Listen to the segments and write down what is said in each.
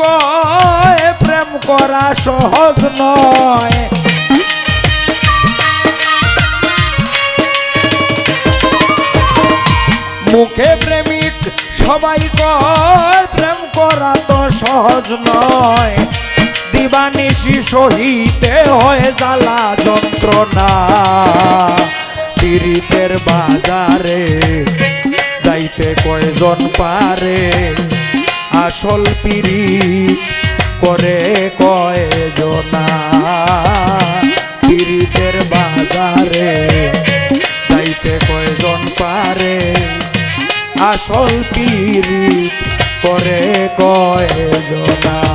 কয়, প্রেম করা সহজ নয়। মুখে প্রেমিক সবাই কয়, প্রেম করা তো সহজ নয়। দিবানিশি সহিতে হয় জ্বালা যন্ত্রণা। পীড়িতের বাজারে যাইতে কয়জন পারে? আসল পিড়ি করে কয়জনা। পিড়িতের বাজারে যাইতে কয়জন পারে? আসল পিড়ি করে কয়জনা।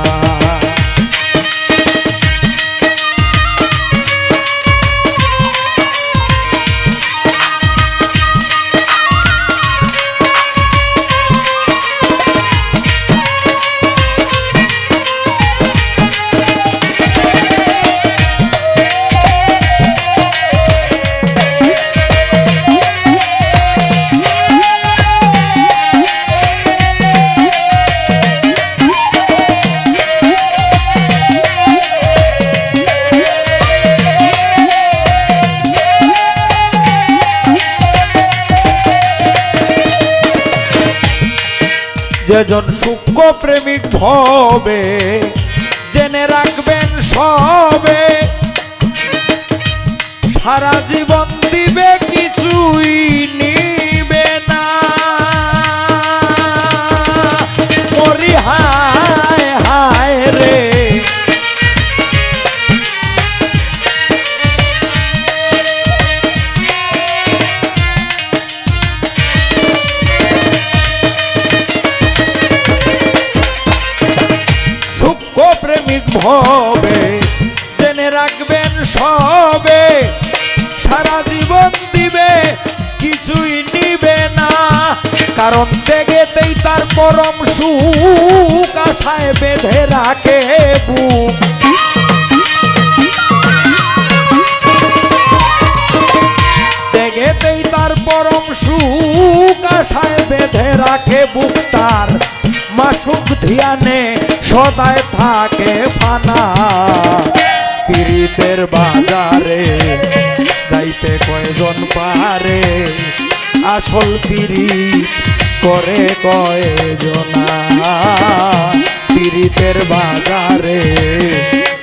যেজন সূক্ষ্ম প্রেমিক ভবে জেনে রাখবেন সবে। সারা জীবন দিবে কিছুই নিবে ভবে জেনে রাখবেন সবে, সারা জীবন দিবে, কিছুই নিবে না। কারণ ত্যাগেতেই তার পরম সুখ আশায় বেঁধে রাখে বুক। তার পরম সুখ আশায় বেঁধে রাখে বুক তার। মাসুক ধিয়ানে সদায় থাকে ফানা। পীড়িতের বাজারে যাইতে কয়জন পারে? আসল পীড়িত করে কয়জনা? পীড়িতের বাজারে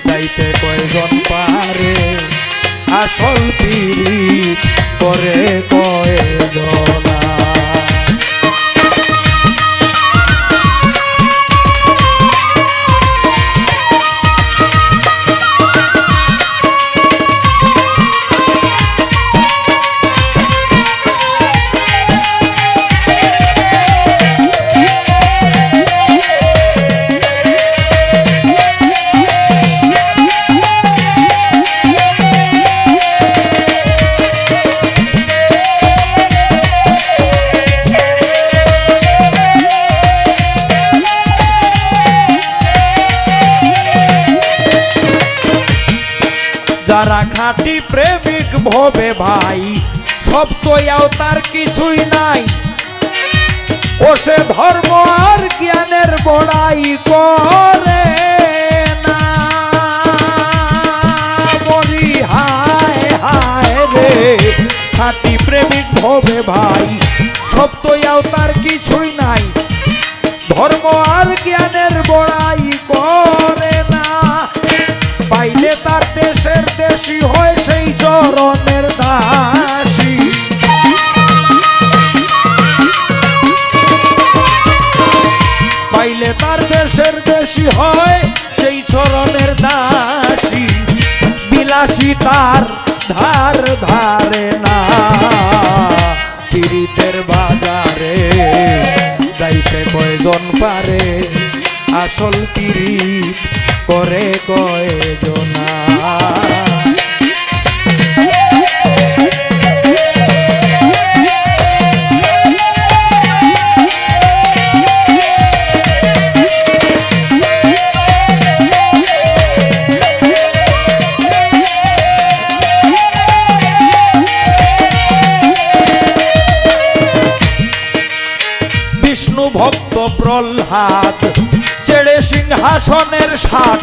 যাইতে কয়জন পারে? আসল পীড়িত করে কয়জনা যারা খাঁটি প্রেমিক ভবে ভাই। সব তো তার কিছুই নাই। ও সে ধর্ম আর জ্ঞানের বড়াই করে না। মরি হায় হায় রে, খাঁটি প্রেমিক ভবে ভাই। সব তো তার কিছুই নাই। ধর্ম আর জ্ঞানের বড়াই করে দেশের হয় সেই চরণের দাসী। বিলাসী তার ধার ধারে না। পীড়িতের বাজারে যাইতে কয়জন পারে? আসল পীড়িত করে কয়জনা সিংহাসনের সাথ।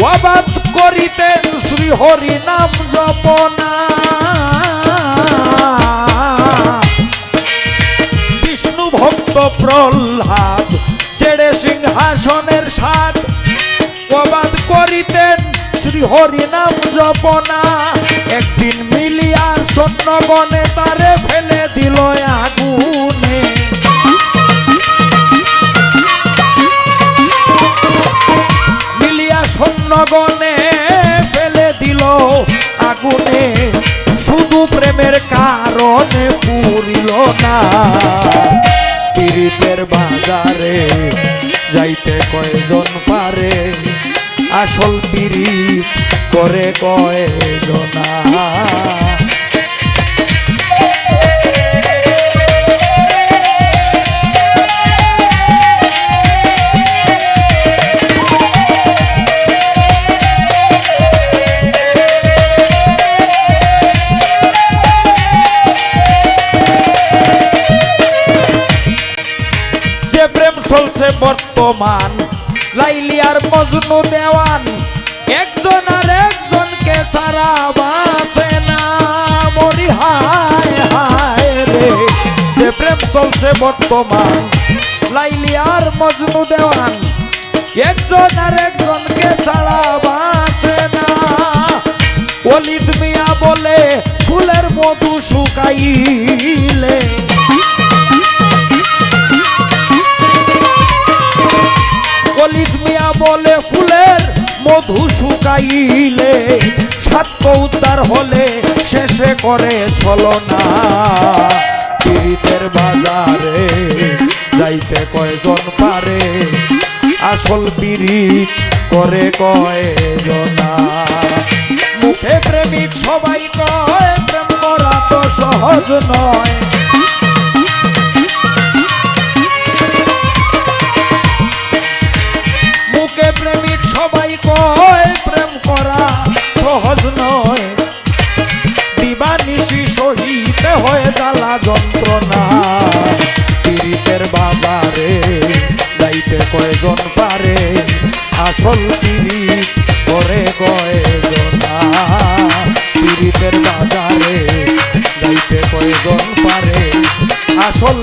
ওয়াবাদ করিতেন শ্রী হরি নাম জপনা। বিষ্ণু ভক্ত প্রহ্লাদ ছেড়ে সিংহাসনের সাথ প্রবাদ করিতেন শ্রী হরি নাম জপনা। একদিন মিলিয়া সৈন্যগণে তারে ফেলে দিল আগুনে। সৈন্যগণে ফেলে দিল আগুনে। শুধু প্রেমের কারণে পুরিল না। পীড়িতের বাজারে যাইতে কয়জন পারে? আসল পিরিত করে কয়জনা মজনু দেওয়ান। একজন আর একজনকে ছাড়া বাঁচে না। মরি হায় হায় রে, যে প্রেম চলছে বর্তমান। লাইলি আর মজনু দেওয়ান, একজন আর একজনকে ছাড়া বাঁচে না। অলিদ মিয়া বলে, ফুলের মধু শুকাইলে। অলিদ বলে ফুলের মধু শুকাইলে সাত্য উদ্ধার হলে শেষে করে ছলনা। পীড়িতের বাজারে যাইতে কয়জন পারে, আসল পীড়িত করে কয়জনা। মুখে প্রেমিক সবাই কয়, প্রেম করা তো সহজ নয়। সহিতে হয়ে জ্বালা যন্ত্রণা। পীড়িতের বাবারে যাইতে কয়জন পারে? আসল পীড়িত করে কয়জনা? পীড়িতের বাজারে যাইতে কয়জন পারে? আসল